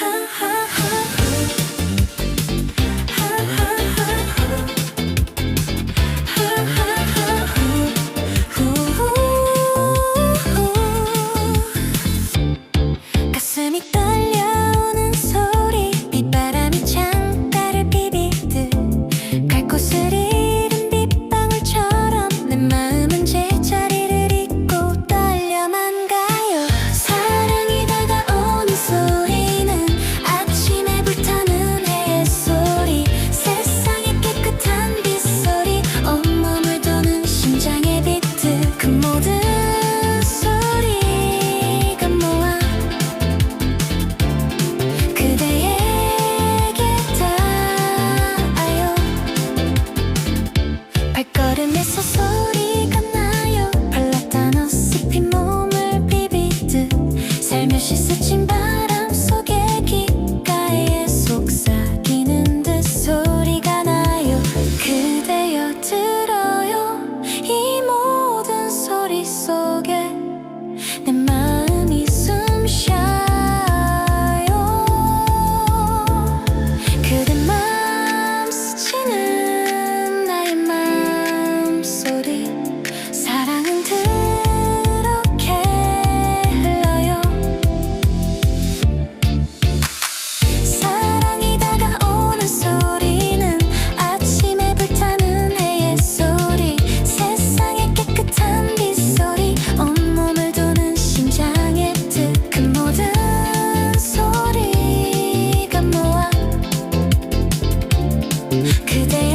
ha, ha. 소리가 나요. 발라탄 어스피 몸 그대